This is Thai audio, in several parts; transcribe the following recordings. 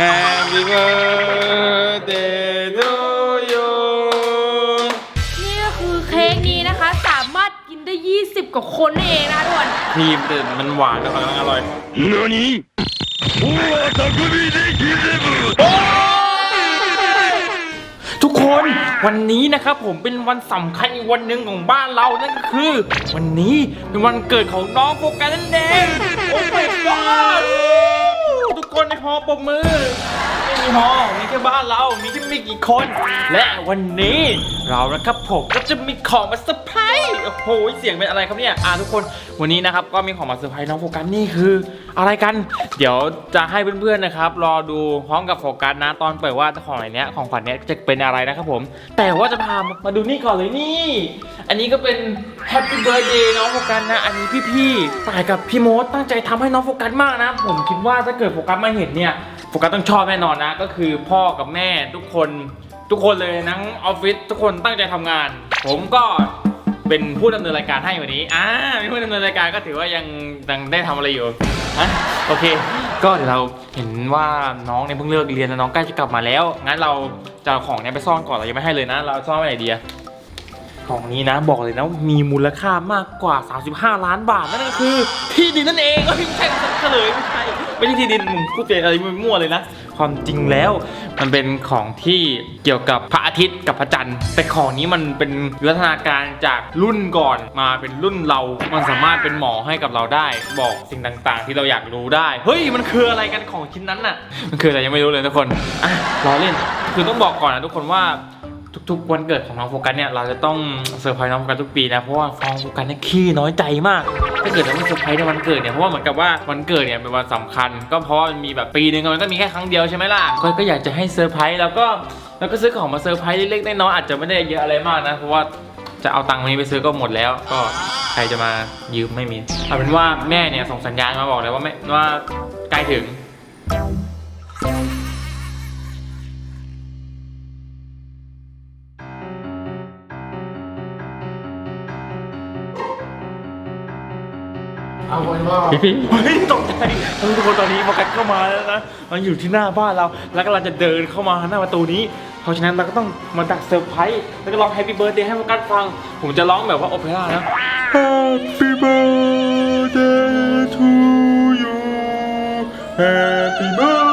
Happy birthday to you นี่ก็คือเค้กนี้นะคะ สามารถกินได้ 20 กว่าคนเองนะทุกคนทีมเด่นมันหวานนะครังอร่อยนี่โอ้ตะกุบีได้กินเลยทุกคนวันนี้นะครับผมเป็นวันสำคัญอีวันหนึ่งของบ้านเรานั่นก็คือ วันนี้เป็นวันเกิดของน้องโฟกัสนั่นเอง ปรบมือ ม่มีฮอมีแค่บ้านเรา มีแค่ไม่กี่คน และวันนี้เรานะครับผมก็จะมีของมาเซอร์ไพรส์โอ้โหเสียงเป็นอะไรครับเนี่ยอ่าทุกคนวันนี้นะครับก็มีของมาเซอร์ไพรส์น้องโฟกัสนี่คือ อะไรกัน เดี๋ยวจะให้เพื่อนๆนะครับ รอดูพร้อมกับโฟกัสนะตอนเปิดว่าของอะไรเนี้ยของขวัญเนี้ยจะเป็นอะไรนะครับผม แต่ว่าจะพามาดูนี่ก่อนเลยนี่ อันนี้ก็เป็น Happy Birthday น้องโฟกัสนะ อันนี้พี่ๆต่ายกับพี่โมดตั้งใจทำให้น้องโฟกัสมากนะ ผมคิดว่าถ้าเกิดโฟกัสมาเห็นเนี่ย โฟกัสต้องชอบแน่นอนนะ ก็คือพ่อกับแม่ทุกคนทุกคนเลยทั้งออฟฟิศทุกคนตั้งใจทำงาน ผมก็เป็นผู้ดำเนินรายการให้วันนี้อ่าเป็นผู้ดำเนินรายการก็ถือว่ายังยังได้ทำอะไรอยู่อะโอเค ก็เดี๋ยวเราเห็นว่าน้องเนี่ยเพิ่งเลิกเรียนแล้วน้องใกล้จะกลับมาแล้ว งั้นเราจะเอาของเนี้ไปซ่อนก่อนเรายังไม่ให้เลยนะ เราซ่อนไว้ไหนดีอะของนี้นะบอกเลยนะมีมูลค่ามากกว่า 35 ล้านบาทนั่นก็คือที่ดินนั่นเองเอ้ยไม่ใช่เฉลยไม่ใช่ ไม่ใช่ที่ดินมึงพูดอะไรมั่วเลยนะ ความจริงแล้ว มันเป็นของที่เกี่ยวกับพระอาทิตย์กับพระจันทร์แต่ของนี้มันเป็นวิวัฒนาการจากรุ่นก่อนมาเป็นรุ่นเรา มันสามารถเป็นหมอให้กับเราได้ บอกสิ่งต่างๆ ที่เราอยากรู้ได้ เฮ้ยมันคืออะไรกันของชิ้นนั้นน่ะ มันคืออะไรยังไม่รู้เลยทุกคนอะรอเล่น คือต้องบอกก่อนนะทุกคนว่า ทุกวันเกิดของน้องโฟกัสเนี่ยเราจะต้องเซอร์ไพรส์น้องโฟกัสทุกปีนะเพราะว่าน้องโฟกัสเนี่ยขี้น้อยใจมาก ถ้าเกิดเราไม่เซอร์ไพรส์ในวันเกิดเนี่ยเพราะว่าเหมือนกับว่าวันเกิดเนี่ยเป็นวันสำคัญ ก็เพราะว่ามันมีแบบปีหนึ่งมันก็มีแค่ครั้งเดียวใช่ไหมล่ะก็ก็อยากจะให้เซอร์ไพรส์แล้วก็แล้วก็ซื้อของมาเซอร์ไพรส์เล็กๆน้อยๆอาจจะไม่ได้เยอะอะไรมากนะเพราะว่าจะเอาตังค์นี้ไปซื้อก็หมดแล้ว ก็ใครจะมายืมไม่มีเอาเป็นว่าแม่เนี่ยส่งสัญญาณมาบอกเลยว่าแม่ว่าใกล้ถึง เอาไว้ว่าพี่พี่เฮ้ยตกใจทุกคนตอนนี้โฟกัสเข้ามาแล้วนะ มันอยู่ที่หน้าบ้านเรา แล้วก็เราจะเดินเข้ามาหน้าประตูนี้ เพราะฉะนั้นเราก็ต้องมาดักเซอร์ไพรส์ แล้วก็ร้อง Happy Birthday ให้โฟกัสฟัง ผมจะร้องแบบว่าโอเปร่านะ Happy Birthday to you Happy Birthday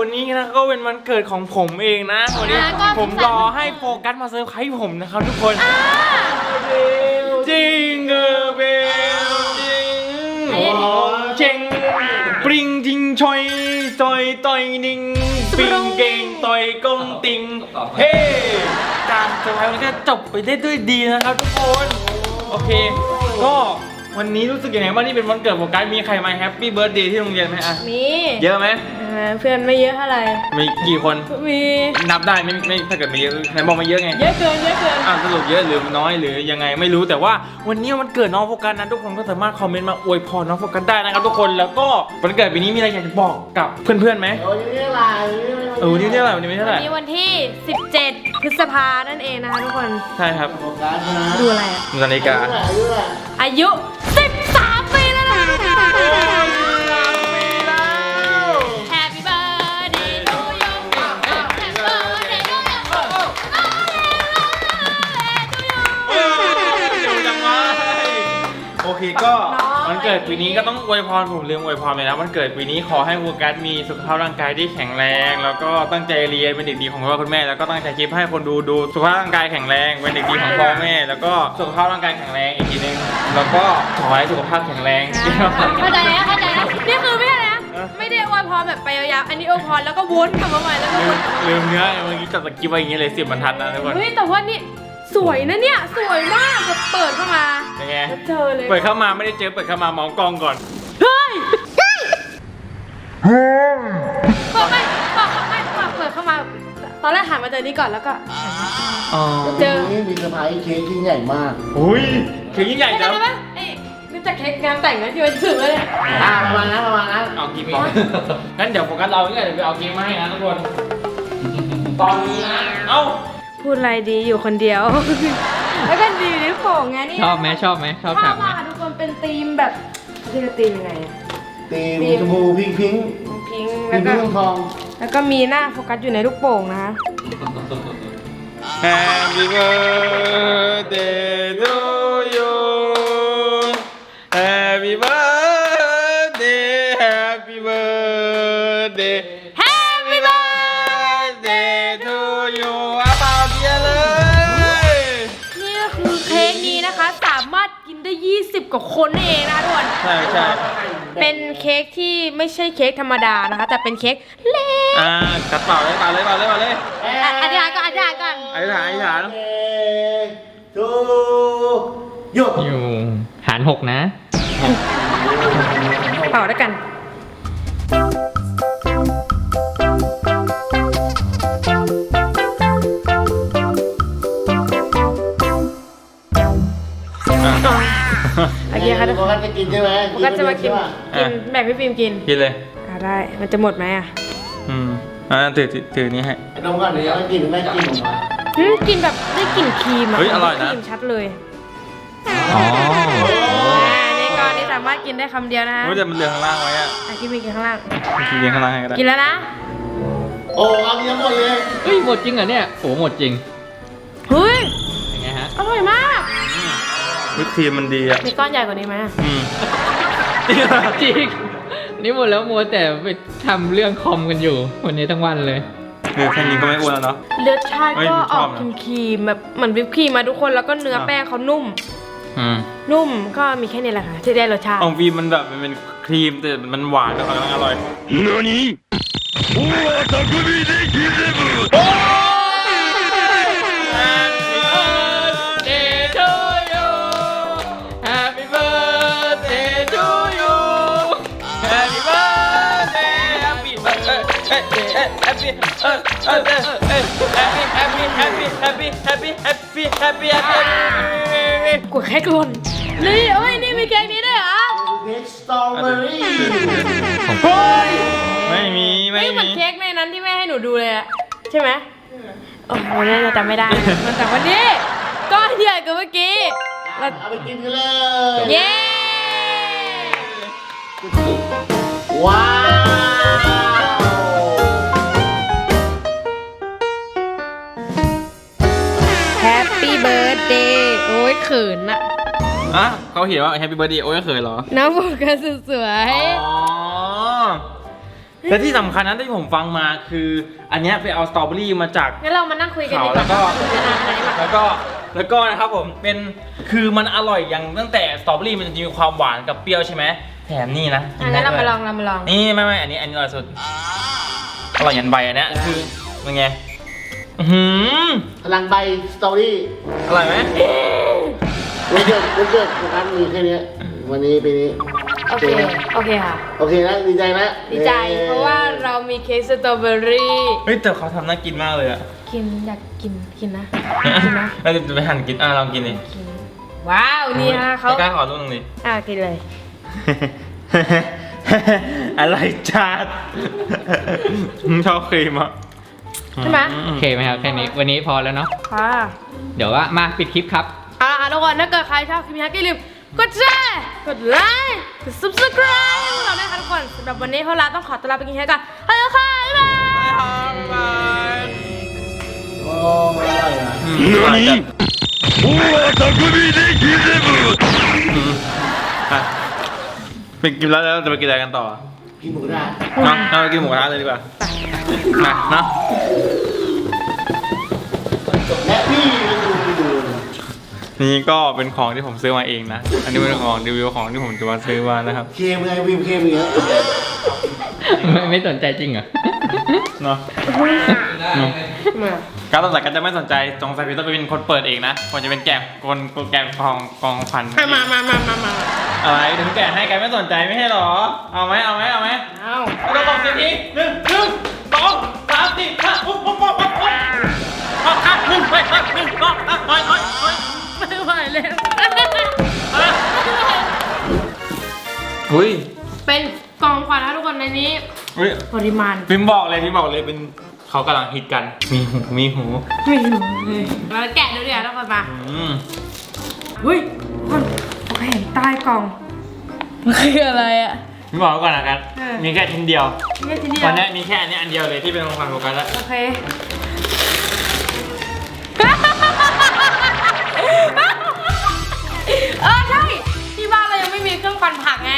วันเกิดวันนี้นะก็เป็นวันเกิดของผมเองนะวันนี้อ่าก็ผมรอให้โฟกัสมาเซอร์ไพรส์ผมนะครับทุกคนจริงเออเบลจริงโอ้เจงปริงจริงชอยจอยต่อยนิงปิงเก่งต่อยกงติงเฮ้การเซอร์ไพรส์วันนี้ก็จบไปได้ด้วยดีนะครับทุกคนโอเค ก็วันนี้รู้สึกยังไงบ้างนี่เป็นวันเกิดโฟกัสมีใครมาแฮปปี้เบิร์ดเดย์ที่โรงเรียนไหมอะ มี เยอะไหม เออเพื่อนไม่เยอะเท่าไหร่มีกี่คน มีนับได้ไม่ไม่ถ้าเกิดมีเยอะไหนบอกมาเยอะไง เยอะเกินเยอะเกินอ่าสรุปเยอะหรือน้อยหรือยังไงไม่รู้แต่ว่าวันนี้มันเกิดน้องโฟกัสนะทุกคนก็สามารถคอมเมนต์มาอวยพรน้องโฟกัสได้นะครับทุกคนแล้วก็วันเกิดปีนี้มีอะไรอยากจะบอกกับเพื่อนๆไหมโอ้ยนี่อะไรเออวันนี้เท่าไหร่วันนี้ไม่เท่าไหวัร่นนี้วันที่ 17 พฤษภานั่นเองนะคะทุกคนใช่ครับโฟกัสนะดูอะไรอะดูนาฬิกาอายุเท่าไหร่อายุ13ปีแล้วนะ เกิดปีนี้ก็ต้องอวยพรผมลืมอวยพรไปแล้ววันเกิดปีนี้ขอให้โฟกัสมีสุขภาพร่างกายที่แข็งแรง แล้วก็ตั้งใจเรียนเป็นเด็กดีของพ่อคุณแม่ แล้วก็ตั้งใจคลิปให้คนดูดูสุขภาพร่างกายแข็งแรงเป็นเด็กดีของพ่อแม่ แล้วก็สุขภาพร่างกายแข็งแรงอีกทีนึงแล้วก็ขอให้สุขภาพแข็งแรงเข้าใจแล้วเข้าใจแล้วนี่คือไม่ใช่นะไม่ได้อวยพรแบบไปยาวๆอันนี้อวยพรแล้วก็วนกลับมาใหม่แล้วก็ลืวมนกลับมาใหม่ลืมเนื้อเมื่อกี้จัดสกิปไว้อย่างเงี้ยเลยสิบรรทัดนะทุกคนเฮ้ยแต่ว่านี่ สวยนะเนี่ย สวยมากแบบเปิดเข้ามาเป็นไง แล้วเจอเลยเปิดเข้ามาไม่ได้เจอเปิดเข้ามามองกล้องก่อน เฮ้ยเปิดไม่เปิดเข้าไม่เปิดเปิดเข้ามา ตอนแรกหันมาเจอนี้ก่อนแล้วก็อ๋อเจอนี่มีเซอร์ไพรส์เค้กยิ่งใหญ่มากอุ้ยเค้กยิ่งใหญ่ไม่จัได้งไหมเอ้ยนี่จะเค้กงานแต่งนะที่มันถึงแล้วเนี่ยอ่าประมาณนั้นประมาณนั้นเอากินก่อนงั้นเดี๋ยวโฟกัสเราเนี่ยเดี๋ยวไปเอาเค้กมาให้นะทุกคน ตอนนี้นะ เอ้า พูดอะไรดีอยู่คนเดียว แล้วก็ดีนิ้วโป่งไงนี่ชอบไหมชอบไหมชอบชอฉาบกไหมมากค่ะทุกคนเป็นธีมแบบเรียกว่าธีมยังไงอะ ตีมชมพูพิงพิงพิงค์พิแล้วงก็พิงทองแล้วก็มีหน้าโฟกัสอยู่ในลูกโป่งนะคะ Happy birthday กว่าคนนั่นเองนะคะทุกคนใช่ใช่เป็นเค้กที่ไม่ใช่เค้กธรรมดานะคะ แต่เป็นเค้กเล็กอ่ากัดเปล่าเลยเปล่าเลยเปล่าเลยเปล่าเลยอะอธิษฐานก่อนอธิษฐานก่อนอธิษฐานอธิษฐานเค้กทูหยุดอยู่หารหกนะ เป่าด้วยกัน โอเคค่ะทุกโฟคนกัสจะกินใช่ไหมโฟกัสจะมากินใช่ปกินแบ่งพี่ฟิล์มกินกินเลย อ่าได้มันจะหมดไหมอะอืมอ่าถือถือถือนี้ให้ไอ้ดมก่อนเดี๋ยวกินแม่กินออกมาอืมกินแบบได้กลิ่นครีมอะเฮ้ยอร่อยนะ ครีมชัดเลยอ๋ออ่านี่ก่อนนี่สามารถกินได้คำเดียวนะไม่แต่มันเหลือข้างล่างไว้อะอะกินไปกินข้างล่าง กินเลี้ยงข้างล่างให้ก็ได้กินแล้วนะโอ้เอาเยอะหมดเลยเฮ้ยหมดจริงเหรอเนี่ยโอ้หมดจริงเฮ้ย ยังไงฮะ อร่อยมาก วิปครีมมันดีอ่ะ มีก้อนใหญ่กว่านี้ไหมอ่ะ อืม จริง นี่หมดแล้วมัวแต่ไปทำเรื่องคอมกันอยู่ วันนี้ทั้งวันเลย เออแค่นี้ก็ไม่อ้วนแล้วเนาะ รสชาติ เฮ้ย ก็ ผมช อ อ อบ ก นะ ครีมๆแบบเหมือนวิปครีมมาทุกคนแล้วก็เนื้อ อ่ะ แป้งเขานุ่ม อืม นุ่มก็มีแค่นี้แหละค่ะที่ได้รสชาติ ของฟิล์มมันแบบมันเป็นครีมแต่มันหวานแล้วกำลังอร่อย 何大匠でギゼブ Happy Happy Happy Happy Happy Happy Happy Happy Happy กดเค้กหล่นนี่เอ้ยนี่มีเค้กนี้ด้วยเหรอเค้กสตรอเบอรี่ไม่มีไม่นี่เหมือมีนเค้กในนั้นที่แม่ให้หนูดูเลยอะใช่ไหมโอ้โหน่าจะจำไม่ได้นะมันแต่วันนี้ก้อนใหญ่กว่าเมื่อกี้เราเอาไปกินกันเลยเย้ว้าว ขินอะอะเขาเขียนว่า Happy Birthday โอ้ยเคยเหรอ น้องโฟกัสสวยอ๋อ และที่สำคัญนั้นที่ผมฟังมาคือ อันเนี้ยไปเอาสตรอเบอรี่มาจากงั้นเรามานั่งคุยกันดีกแล้วก็ว่าคุยกันนานขนาดนี้มาแล้วก็แล้วก็นะครับผมเป็นคือมันอร่อยอย่างตั้งแต่สตรอเบอรี่มันจะมีความหวานกับเปรี้ยวใช่ไหมแถมนี่นะอะงั้นเรามาลองเรามาลอง นี่ไม่ไม่อันนี้อันนี้อร่อยสุดอร่อยยันใบอันเนี้ยคือเป็นไง อื้อหือพลังใบสตอรี่อร่อยไหมวันเกิดวันเกิดโฟกัสมีแค่เนี้ยวันนี้ปีนี้ โอเค โอเคค่ะ โอเคนะดีใจนะดีใจ เพราะว่าเรามีเค้กสตรอเบอรี่ เฮ้ยแต่เขาทำน่ากินมากเลยอะกินอยากกิน กินนะ กินนะ เราจะไปหั่นกินอะลองกินดิกิน ว้าว นี่นะคะเขาไม่กล้าขอลูกหนึงดิ อะกินเลยอะไรจัดชอบครีมอะ ใช่ไหม โอเคไหมครับแค่นี้ วันนี้พอแล้วเนาะ ค่ะ เดี๋ยวว่ามาปิดคลิปครับ อ่ะทุกคนถ้าเกิดใครชอบคลิปนี้ก็อย่าลืมกดแชร์กดไลค์กด subscribe ให้พวกเราด้วยค่ะทุกคนสำหรับวันนี้พวกเราต้องขอตัวลาไปกินเค้กก่อนไปแล้วค่ะบ๊ายบาย บาย โอ้อร่อยนะ 何大匠でギゼブ อ่ะเป็นกินแล้วแล้วจะไปกินอะไรกันต่อ กินหมูได้เนาะเราไปกินหมูกระทะเลยดีกว่ามาเนาะและพี่มันดูดูนี่ก็เป็นของที่ผมซื้อมาเองนะ อันนี้เป็นของรีวิวของที่ผมจะมาซื้อมานะครับ เคมไงวิมเคมอย่างเงี้ยไม่ไม่สนใจจริงเหรอ เนาะมาการสงสัยก็จะไม่สนใจสงสัยพี่ต้องไปเป็นคนเปิดเองนะคนจะเป็นแกะคนคนแกะกองกองพันมามามามามามา อะไรถึงแกะให้กันไม่สนใจไม่ใช่หรอ เอาไหมเอาไหมเอาไหมเอาเราบอกสิบทีหนึ่งหนึ่งสองสามสี่ห้าปุ๊บปุ๊บปุ๊บปุ๊บปุ๊บเอาอะหนึ่งไปไปหนึ่งสองอะไปไปไปไม่ไหวแล้วอะอุ้ยเป็นกล่องขวัญนะทุกคนในนี้อุ้ยปริมาณพิมพ์บอกเลยพิมพ์บอกเลยเป็นเขากำลังฮิตกัน มีหูมีหูไม่รู้เลยเราแกะดูดิอะทุกคนมาอืม เฮ้ยทุกคนโอ เคใต้กล่องมันคืออะไรอะพิมพ์บอกไว้ก่อนนะครับเออมีแค่ชิ้นเดียวนี่ทีเดียววันนี้มีแค่อันนี้อันเดียวเลยที่เป็นของขวัญโฟกัสแล้วโอเค เออใช่ ที่บ้านเรายังไม่มีเครื่องปั่นผักไง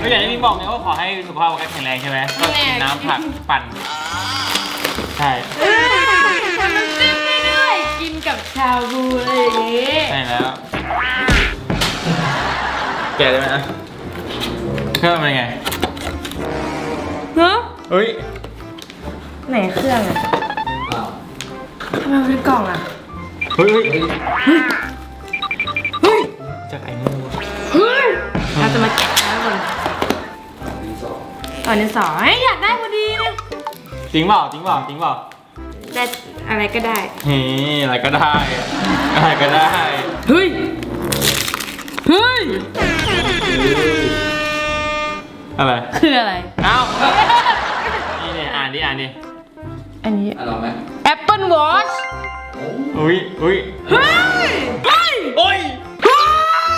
ไม่อย่างที่พิมพ์บอกไงว่าขอให้สุขภาพโฟกัสแข็งแรงใช่ไหมก็กินน้ำผักปั่น ใช่เอ้ยทำน้ำจิ้มได้ด้วยกินกับชาบูอะไรอย่างงี้ ใช่แล้ว แกะได้ไหมอะเครื่องเป็นไงเนาะเฮ้ยไหนเครื่องอะทำไมมันเป็นกล่องอะเฮ้ยเฮ้ยเฮ้ยจากไอ้มูเฮ้ยเราจะมาแกะแล้วคนตอนนี้สองเฮ้ยอยากได้พอดีนะจริงเปล่าจริงเปล่าจริงเปล่าได้อะไรก็ได้เฮ้ยอะไรก็ได้อะไรก็ได้ เฮ้ย เฮ้ย อะไร คืออะไร เอ้านี่เนี่ยอ่านดิอ่านดิอันนี้ อร่อยไหม Apple Watch อุ้ยอุ้ยเฮ้ยเฮ้ยโอ้ยเฮ้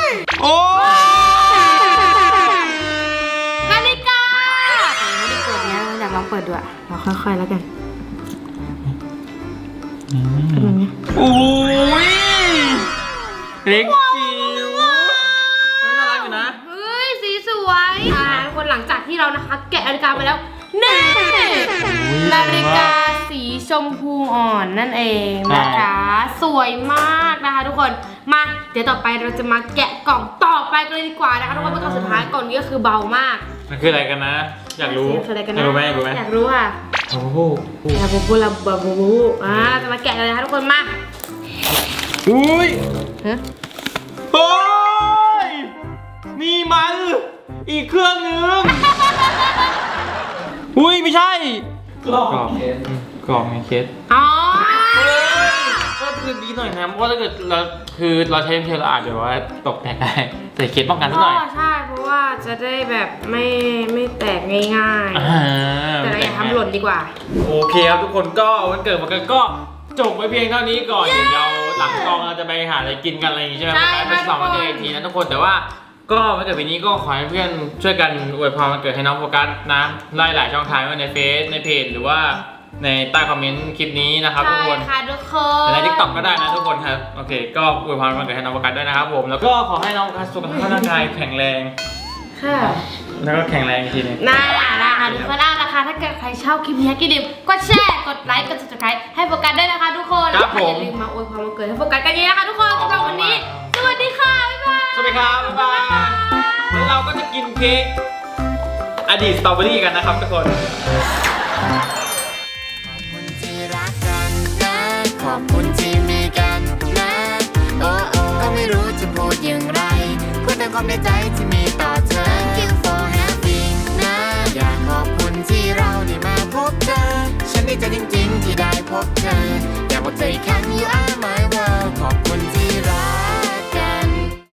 ยโอ้ยนาฬิกาแต่ยังไม่ได้เปิดเนี้ยอยากลองเปิดดูอะเราค่อยๆแล้วกันเป็นแบบนี้อุ้ยเล็กจิ๋วไม่น่ารักอยู่นะ เฮ้ย สีสวยอ่าทุกคนหลังจากที่เรา นะคะ แกะนาฬิกาไปแล้วนี่นาฬิกาสีชมพูอ่อนนั่นเองนะคะ สวยมากนะคะทุกคนมาเดี๋ยวต่อไปเราจะมาแกะกล่องต่อไปกันเลยดีกว่านะคะทุกคนเป็นกล่องสุดท้ายกล่องนี้ก็คือเบามากมันคืออะไรกันนะ อยากรู้คืออะไรกันอยานะกรู้ไหมอยากรู้ไหมอยากรู้ค่ะโอ้โหลาบูบูลาบูบูอ่าเราจะมาแกะกันเลยนะคะทุกคนมาอุ้ยฮะเฮ้ย นี่มันอีกเครื่องหนึง อุ้ยไม่ใช่กล่องกล่องเคสกล่องไงเคสอ๋อ ก็คือดีหน่อยนะเพราะว่าถ้าเกิดเราคือเราใช้เพลเราอาจจะว่าตกแตกได้แต่เคสป้องกันสักหน่อยก็ใช่เพราะว่าจะได้แบบไม่ไม่แตกง่ายอ่า ๆ แต่เราอย่าทำหล่นดีกว่า โอเคครับทุกคนก็วันเกิดมันก็จบไว้เพียงเท่านี้ก่อนเดี๋ยวเราหลังกองเราจะไปหาอะไรกินกันอะไรอย่างงี้ใช่ไหมใช่ไปฉลองวันเกิดทุกคนอีกทีนะทุกคนแต่ว่า ก็วันเกิดปีนี้ก็ขอให้เพื่อนช่วยกันอวยพรวันเกิดให้น้องโฟกัสนะไล่หลายช่องทางไว้ในเฟซในเพจหรือว่าในใต้คอมเมนต์คลิปนี้นะครับทุใช่กคน ค่ะทุกคแต่น ในทิกตอกก็ได้นะทุกคนครับ โอเค ก็อวยพรวันเกิดให้น้องโฟกัสด้วยนะครับผม แล้วก็ขอให้น้องโฟกัสสุขภาพร่างกายแข็งแรง ค่ะ แล้วก็แข็งแรงอีกทีหนึง น่านะคะทุกคนเอาละค่ะถ้าเกิดใครชอบคลิปนี้กินดิบกดแชร์ กดไลค์ กด subscribe ให้โฟกัสด้วยนะคะทุกคนครับผมอย่าลืมมาอวยพรวันเกิดให้โฟกัสกันเยอะนะคะทุกคนสำหรับวันนี้ สวัสดีค่ะ บ๊ายบายส วัสดีครับบ๊ายบายแล้วเราก็จะกินเค้กอดีตสตรอเบอรี่กันนะครับทุกคนที่รักกันนะ ขอบคุณที่มีกันนะ โอ้โอ้ก็ไม่รู้จะพูดอย่างไร พูดแต่ความในใจที่มีต่อเธอ Thank you for having นะ อยากขอบคุณที่เราได้มาพบเธอ ฉันดีใจจริงๆที่ได้พบเธอ อยากบอกเธออีกครั้ง you are my world ขอบคุณที่